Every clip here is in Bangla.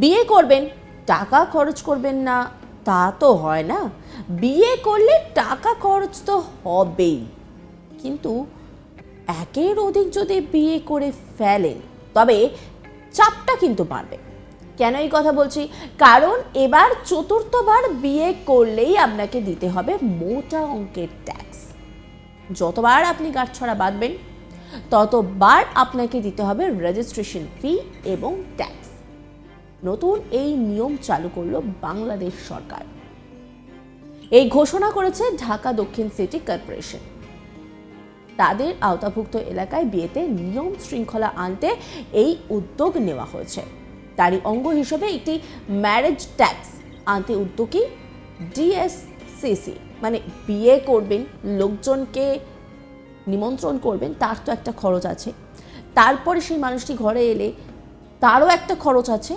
বিয়ে করবেন, টাকা খরচ করবেন না, তা তো হয় না। বিয়ে করলে টাকা খরচ তো হবেই। কিন্তু একের অধিক যদি বিয়ে করে ফেলেন, তবে চাপটা কিন্তু বাড়বে। কেন এই কথা বলছি? কারণ এবার চতুর্থবার বিয়ে করলেই আপনাকে দিতে হবে মোটা অঙ্কের ট্যাক্স যতবার আপনি গাঁটছড়া বাঁধবেন, ততবার আপনাকে দিতে হবে রেজিস্ট্রেশন ফি এবং ট্যাক্স নতুন এই নিয়ম চালু করল বাংলাদেশ সরকার। এই ঘোষণা করেছে ঢাকা দক্ষিণ সিটি কর্পোরেশন। তাদের আওতাভুক্ত এলাকায় বিয়েতে নিয়ম শৃঙ্খলা আনতে এই উদ্যোগ নেওয়া হয়েছে। তারই অঙ্গ হিসেবে একটি ম্যারেজ ট্যাক্স আনতে উদ্যোগী ডিএসসিসি মানে বিয়ে করবেন, লোকজনকে নিমন্ত্রণ করবেন, তার তো একটা খরচ আছে। তারপরে সেই মানুষটি ঘরে এলে তারও একটা খরচ আছে।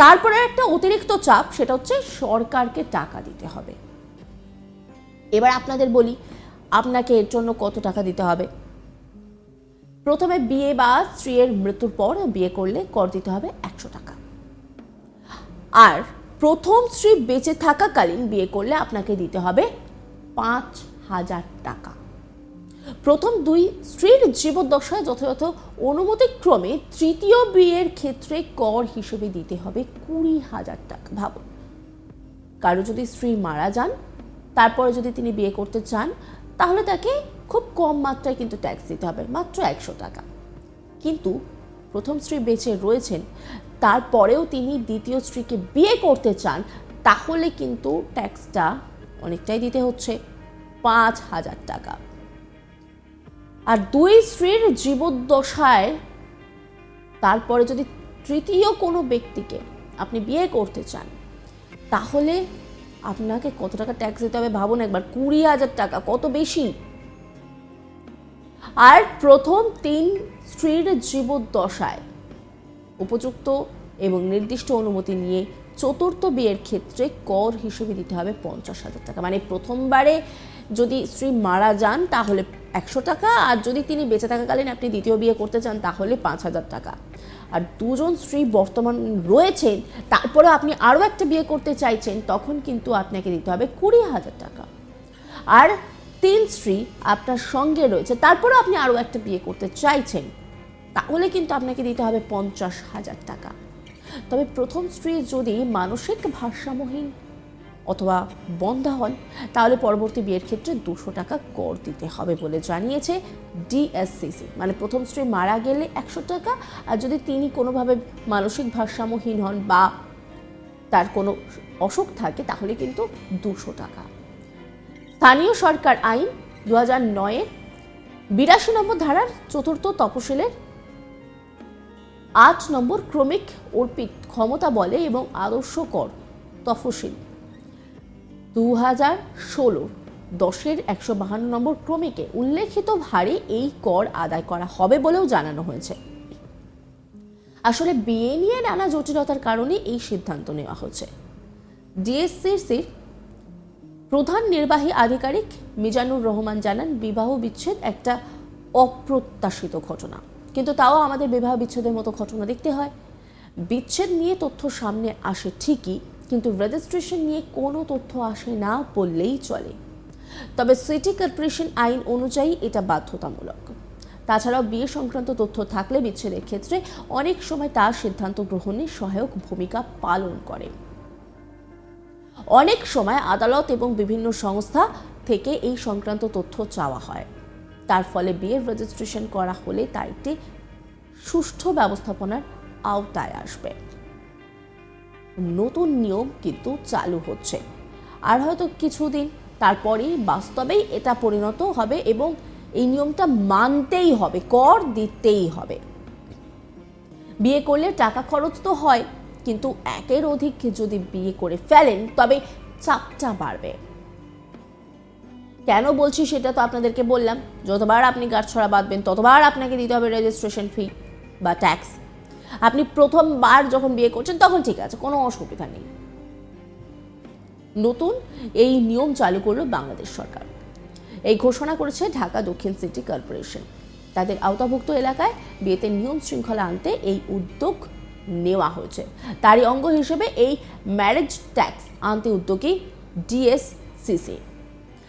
তারপরে একটা অতিরিক্ত চাপ, সেটা হচ্ছে সরকারকে টাকা দিতে হবে। এবার আপনাদের বলি, আপনাকে এর জন্য কত টাকা দিতে হবে? প্রথমে বিয়ে বা স্ত্রীর মৃত্যুর পর বিয়ে করলে কর দিতে হবে একশো টাকা। আর প্রথম স্ত্রী বেঁচে থাকাকালীন বিয়ে করলে আপনাকে দিতে হবে পাঁচ হাজার টাকা। প্রথম দুই স্ত্রীর জীবদ্দশায় যথাযথ অনুমতিক্রমে তৃতীয় বিয়ের ক্ষেত্রে কর হিসেবে দিতে হবে কুড়ি হাজার টাকা। ভাবুন। কারও যদি স্ত্রী মারা যান, তারপরে যদি তিনি বিয়ে করতে চান, তাহলে তাকে খুব কম মাত্রায় কিন্তু ট্যাক্স দিতে হবে, মাত্র একশো টাকা। কিন্তু প্রথম স্ত্রী বেঁচে রয়েছেন, তারপরেও তিনি দ্বিতীয় স্ত্রীকে বিয়ে করতে চান, তাহলে কিন্তু ট্যাক্সটা অনেকটাই দিতে হচ্ছে, পাঁচ হাজার টাকা। আর দুই স্ত্রীর জীবদ্দশায় তারপরে যদি তৃতীয় কোনো ব্যক্তিকে আপনি বিয়ে করতে চান, তাহলে আপনাকে কত টাকা ট্যাক্স দিতে হবে ভাবুন একবার, কুড়ি হাজার টাকা, কত বেশি? আর প্রথম তিন স্ত্রীর জীবদ্দশায় উপযুক্ত এবং নির্দিষ্ট অনুমতি নিয়ে চতুর্থ বিয়ের ক্ষেত্রে কর হিসেবে দিতে হবে পঞ্চাশ হাজার টাকা। মানে প্রথমবারে যদি স্ত্রী মারা যান, তাহলে একশো টাকা, আর যদি তিনি বেঁচে থাকাকালীন আপনি দ্বিতীয় বিয়ে করতে চান, তাহলে পাঁচ হাজার টাকা। আর দুজন স্ত্রী বর্তমান রয়েছেন, তারপরে আপনি আরও একটা বিয়ে করতে চাইছেন, তখন কিন্তু আপনাকে দিতে হবে কুড়ি হাজার টাকা। আর তিন স্ত্রী আপনার সঙ্গে রয়েছে তারপরে আপনি আরও একটা বিয়ে করতে চাইছেন, তাহলে কিন্তু আপনাকে দিতে হবে পঞ্চাশ হাজার টাকা। তবে প্রথম স্ত্রী যদি মানসিক ভারসাম্যহীন অথবা বন্ধা হন, তাহলে পরবর্তী বিয়ের ক্ষেত্রে দুশো টাকা কর দিতে হবে বলে জানিয়েছে ডিএসসিসি মানে প্রথম স্ত্রী মারা গেলে একশো টাকা, আর যদি তিনি কোনোভাবে মানসিক ভারসাম্যহীন হন বা তার কোনো অসুখ থাকে, তাহলে কিন্তু দুশো টাকা। স্থানীয় সরকার আইন দু হাজার নয়ের বিরাশি নম্বর ধারার চতুর্থ তপশিলের আট নম্বর ক্রমিক অর্পিত ক্ষমতা বলে এবং আদর্শ কর, তফসিল। দু হাজার ষোলো, দশের একশো বাহান্ন নম্বর ক্রমিকে উল্লেখিত হারে এই কর আদায় করা হবে বলেও জানানো হয়েছে। আসলে বিয়ে নিয়ে নানা জটিলতার কারণে এই সিদ্ধান্ত নেওয়া হচ্ছে। ডিএসসিসির প্রধান নির্বাহী আধিকারিক মিজানুর রহমান জানান, বিবাহ বিচ্ছেদ একটা অপ্রত্যাশিত ঘটনা। কিন্তু তাও আমাদের বিবাহ বিচ্ছেদের মতো ঘটনা দেখতে হয়। বিচ্ছেদ নিয়ে তথ্য সামনে আসে ঠিকই, কিন্তু রেজিস্ট্রেশন নিয়ে কোনো তথ্য আসে না বললেই চলে। তবে সিটি কর্পোরেশন আইন অনুযায়ী এটা বাধ্যতামূলক। তাছাড়াও বিয়ে সংক্রান্ত তথ্য থাকলে বিচ্ছেদের ক্ষেত্রে অনেক সময় তার সিদ্ধান্ত গ্রহণে সহায়ক ভূমিকা পালন করে। অনেক সময় আদালত এবং বিভিন্ন সংস্থা থেকে এই সংক্রান্ত তথ্য চাওয়া হয়। তার ফলে বিয়ের রেজিস্ট্রেশন করা হলে তা একটি সুষ্ঠু ব্যবস্থাপনার আওতায় আসবে। নতুন নিয়ম কিন্তু চালু হচ্ছে। আর হয়তো কিছুদিন তারপরেই বাস্তবেই এটা পরিণত হবে এবং এই নিয়মটা মানতেই হবে, কর দিতেই হবে। বিয়ে করলে টাকা খরচ তো হয়, কিন্তু একের অধিক যদি বিয়ে করে ফেলেন, তবে চাপটা বাড়বে। কেন বলছি সেটা তো আপনাদেরকে বললাম। যতবার আপনি গাছছড়া বাঁধবেন, ততবার আপনাকে দিতে হবে রেজিস্ট্রেশন ফি বা ট্যাক্স আপনি প্রথমবার যখন বিয়ে করছেন, তখন ঠিক আছে, কোনো অসুবিধা নেই। নতুন এই নিয়ম চালু করল বাংলাদেশ সরকার। এই ঘোষণা করেছে ঢাকা দক্ষিণ সিটি কর্পোরেশন। তাদের আওতাভুক্ত এলাকায় বিয়েতে নিয়ম শৃঙ্খলা আনতে এই উদ্যোগ নেওয়া হয়েছে। তারই অঙ্গ হিসেবে এই ম্যারেজ ট্যাক্স আনতে উদ্যোগী ডিএসসিসি